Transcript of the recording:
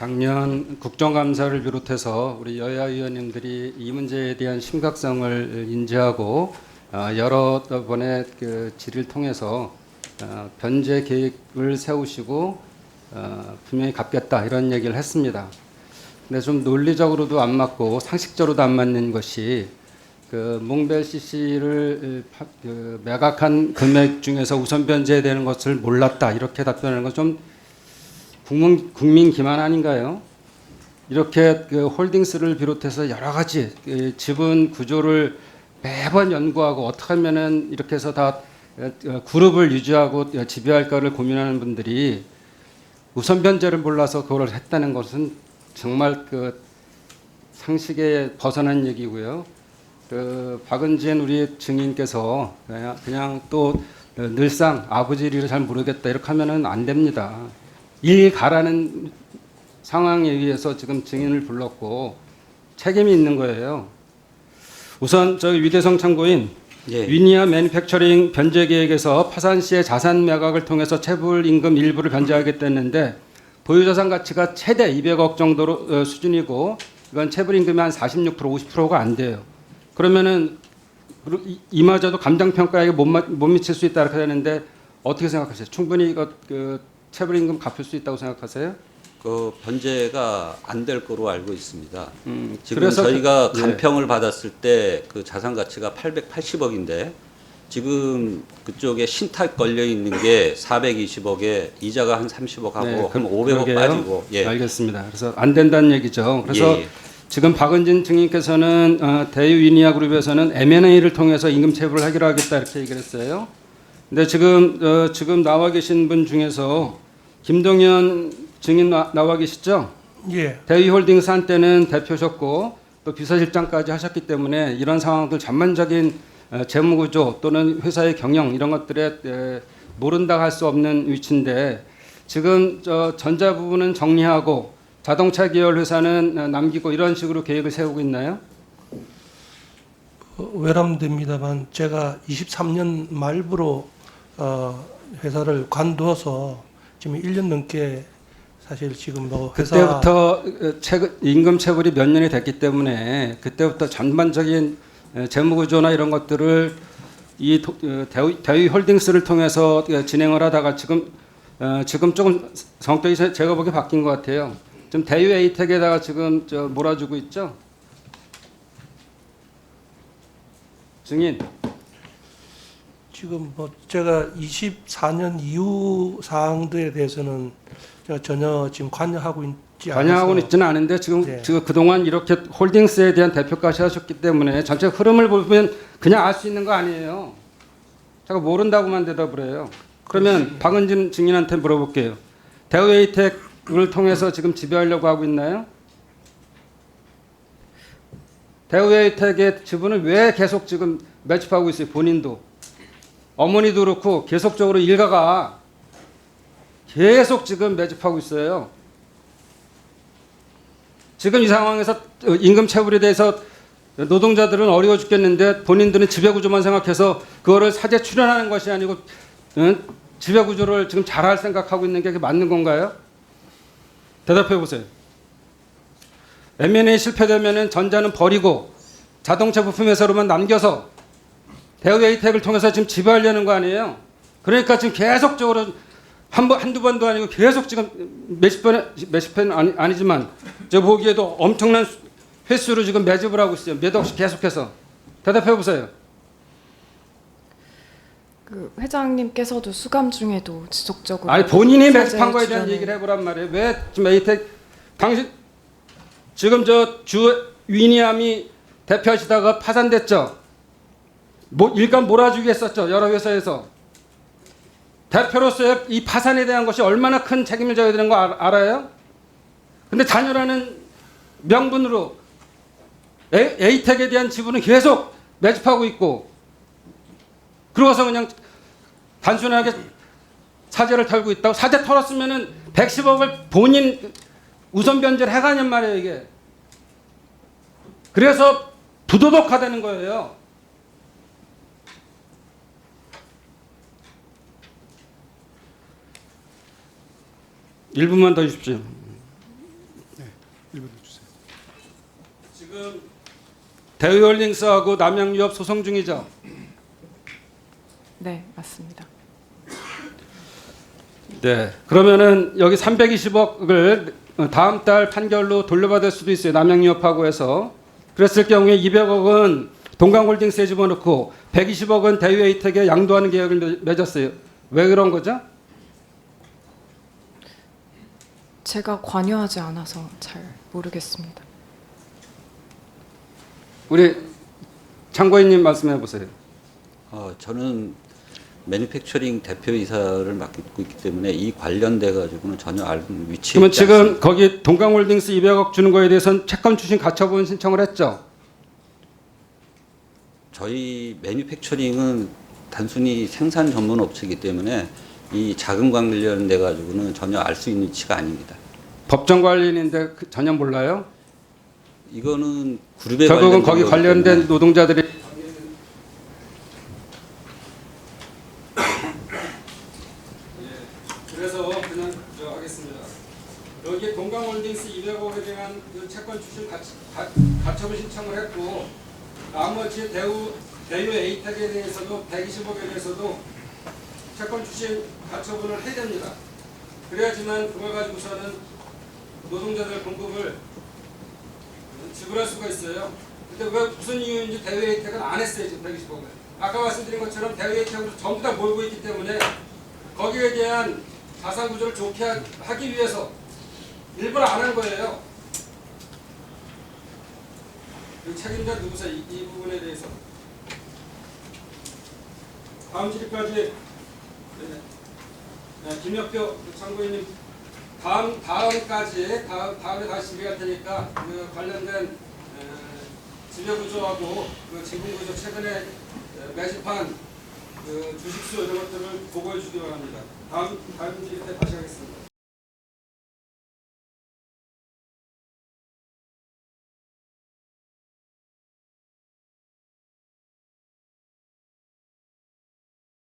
작년 국정감사를 비롯해서 우리 여야 의원님들이 이 문제에 대한 심각성을 인지하고 어, 여러 번의 그 질의를 통해서 어, 변제 계획을 세우시고 어, 분명히 갚겠다 이런 얘기를 했습니다. 근데 좀 논리적으로도 안 맞고 상식적으로도 안 맞는 것이 그 몽벨 CC를 그 매각한 금액 중에서 우선 변제되는 것을 몰랐다 이렇게 답변하는 것좀 국민, 국민 기만 아닌가요? 이렇게 그 홀딩스를 비롯해서 여러 가지 그 지분 구조를 매번 연구하고 어떻게 하면은 이렇게 해서 다 어, 그룹을 유지하고 지배할까를 고민하는 분들이 우선 변제를 몰라서 그걸 했다는 것은 정말 그 상식에 벗어난 얘기고요. 그 박은진 우리 증인께서 그냥, 또 늘상 아버지 일을 잘 모르겠다 이렇게 하면은 안 됩니다. 일 가라는 상황에 의해서 지금 증인을 불렀고 책임이 있는 거예요. 우선 저기 위대성 참고인 예. 위니아 매니팩처링 변제 계획에서 파산 시의 자산 매각을 통해서 체불 임금 일부를 변제하겠다 했는데 보유 자산 가치가 최대 200억 정도로 어, 수준이고 이건 체불 임금이 한 46% 50%가 안 돼요. 그러면은 이마저도 감정 평가에 못, 마- 못 미칠 수 있다 이렇게 되는데 어떻게 생각하세요? 충분히 이거 그 체불 임금 갚을 수 있다고 생각하세요? 그 변제가 안 될 거로 알고 있습니다. 음, 지금 그래서 저희가 그- 예. 간평을 받았을 때 그 자산 가치가 880억인데 지금 그쪽에 신탁 걸려 있는 게 420억에 이자가 한 30억 하고 네, 그럼 500억 그러게요. 빠지고 예. 알겠습니다. 그래서 안 된다는 얘기죠. 그래서 예, 예. 지금 박은진 증인께서는 어, 대유위니아 그룹에서는 M&A를 통해서 임금 체불을 하기로 하겠다 이렇게 얘기를 했어요. 근데 지금 어, 지금 나와 계신 분 중에서 김동현 증인 나, 나와 계시죠? 예, 대위홀딩스 한때는 대표셨고 또 비서실장까지 하셨기 때문에 이런 상황들 전반적인 어, 재무구조 또는 회사의 경영 이런 것들에 에, 모른다 할 수 없는 위치인데 지금 저 전자 부분은 정리하고 자동차 계열 회사는 어, 남기고 이런 식으로 계획을 세우고 있나요? 어, 외람됩니다만 제가 23년 말부로 어, 회사를 관두어서 지금 1년 넘게 사실 지금 뭐 그때부터 어, 체급, 임금 체불이 몇 년이 됐기 때문에 그때부터 전반적인 에, 재무구조나 이런 것들을 이 도- 어, 대위, 대위 홀딩스를 통해서 어, 진행을 하다가 지금 어, 지금 조금 성격이 제- 제가 보기에 바뀐 것 같아요. 지금 대유 에이텍에다가 지금 저 몰아주고 있죠. 증인 지금 뭐 제가 24년 이후 사항들에 대해서는 제가 전혀 지금 관여하고 있지 않아서 관여하고는 있지는 않은데 지금 네. 지금 그동안 이렇게 홀딩스에 대한 대표까지 하셨기 때문에 전체 흐름을 보면 그냥 알 수 있는 거 아니에요. 제가 모른다고만 대답을 해요. 그러면 박은진 증인한테 물어볼게요. 대우에이텍을 통해서 지금 지배하려고 하고 있나요? 대우에이텍의 지분을 왜 계속 지금 매집하고 있어요? 본인도 어머니도 그렇고 계속적으로 일가가 계속 지금 매집하고 있어요. 지금 이 상황에서 어, 임금 체불에 대해서 노동자들은 어려워 죽겠는데 본인들은 지배구조만 생각해서 그거를 사제 출연하는 것이 아니고 응? 지배구조를 지금 잘할 생각하고 있는 게 맞는 건가요? 대답해 보세요. M&A 실패되면은 전자는 버리고 자동차 부품 회사로만 남겨서 대우 에이텍을 통해서 지금 지배하려는 거 아니에요? 그러니까 지금 계속적으로 한 번, 한두 번도 아니고 계속 지금 몇십 번에, 몇십 번 아니, 아니지만 저 보기에도 엄청난 수- 횟수로 지금 매집을 하고 있어요. 몇 억씩 계속해서. 대답해 보세요. 그 회장님께서도 수감 중에도 지속적으로 아니 본인이 매집한 거에 대한 얘기를 해보란 말이에요. 왜 지금 에이텍 당신 지금 저 주 위니암이 대표하시다가 파산됐죠. 뭐 일감 몰아주기 했었죠. 여러 회사에서 대표로서의 이 파산에 대한 것이 얼마나 큰 책임을 져야 되는 거 알- 알아요? 근데 자녀라는 명분으로 에, 에이텍에 대한 지분은 계속 매집하고 있고 그러고서 그냥 단순하게 사제를 털고 있다고 사제 털었으면은 110억을 본인 우선 변제를 해가냔 말이에요 이게 그래서 부도덕하다는 거예요 일분만 더 주십시오 일본해 주세요. 지금 대우홀딩스하고 남양유업 소송 중이죠. 네, 맞습니다. 네. 그러면은 여기 320억을 다음 달 판결로 돌려받을 수도 있어요. 남양유업하고 해서. 그랬을 경우에 200억은 동강홀딩스에 집어넣고 120억은 대우에이텍에 양도하는 계약을 맺- 맺었어요. 왜 그런 거죠? 제가 관여하지 않아서 잘 모르겠습니다. 우리 장고인님 말씀해 보세요. 어, 저는 매니팩처링 대표이사를 맡고 있기 때문에 이 관련돼 가지고는 전혀 알고 위치에 그러면 있지 지금 않습니다. 거기 동강홀딩스 200억 주는 거에 대해서는 채권 추심 가처분 신청을 했죠. 저희 매니팩처링은 단순히 생산 전문 업체이기 때문에 이 자금 관련돼 가지고는 전혀 알 수 있는 위치가 아닙니다. 법정 관련인데 그- 전혀 몰라요. 이거는 그룹에 결국은 거기 관련된 때문에 노동자들이 예, 그래서 그냥 저 하겠습니다. 여기 동강홀딩스 200억에 대한 그 채권 추심 가치- 가- 가처분 신청을 했고 나머지 대우 대우 에이텍에 대해서도 120억에 대해서도 채권 추심 가처분을 해야 됩니다. 그래야지만 그걸 가지고서는 노동자들 공급을 지불할 수가 있어요. 근데 왜 무슨 이유인지 대외 혜택은 안 했어요 지금 120억을. 아까 말씀드린 것처럼 대외 혜택으로 전부 다 몰고 있기 때문에 거기에 대한 자산 구조를 좋게 하- 하기 위해서 일부러 안 한 거예요. 그 책임자 누구세요? 이, 이 부분에 대해서. 다음 질까지 네. 네, 김혁표 참고인님 다음 다음까지 다음 다음에 다시 준비할 테니까 그 관련된 에, 지배 구조하고 그 지분 구조 최근에 에, 매집한 그 주식수 이런 것들을 보고해 주기 바랍니다. 다음 다음 질때 다시 하겠습니다.